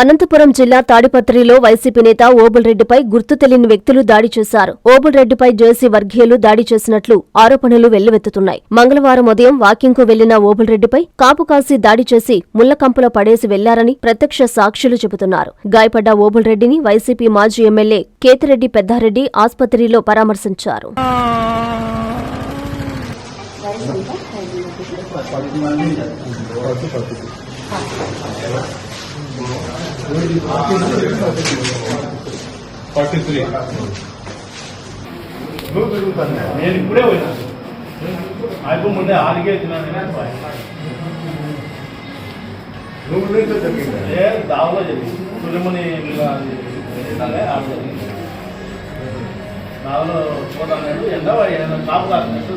అనంతపురం జిల్లా తాడిపత్రిలో వైసీపీ నేత ఓబుల్ రెడ్డిపై గుర్తు తెలియని వ్యక్తులు దాడి చేశారు. ఓబుల్ రెడ్డిపై జేసీ వర్గీయులు దాడి చేసినట్లు ఆరోపణలు వెల్లువెత్తుతున్నాయి. మంగళవారం ఉదయం వాకింగ్కు వెళ్ళిన ఓబుల్ రెడ్డిపై కాపు కాసి దాడి చేసి ముళ్ళకంపలో పడేసి వెళ్ళారని ప్రత్యక్ష సాక్షులు చెబుతున్నారు. గాయపడ్డ ఓబుల్ రెడ్డిని వైసీపీ మాజీ ఎమ్మెల్యే కేతిరెడ్డి పెద్దారెడ్డి ఆస్పత్రిలో పరామర్శించారు. Forty three. నేను ఇప్పుడే పోయినా. అయిపో ముందే ఆరిగే తిన్నాను ఏ దావలో జరిగింది. సులిముని దావలో పోతాను ఎండ కాపు కాసినట్టు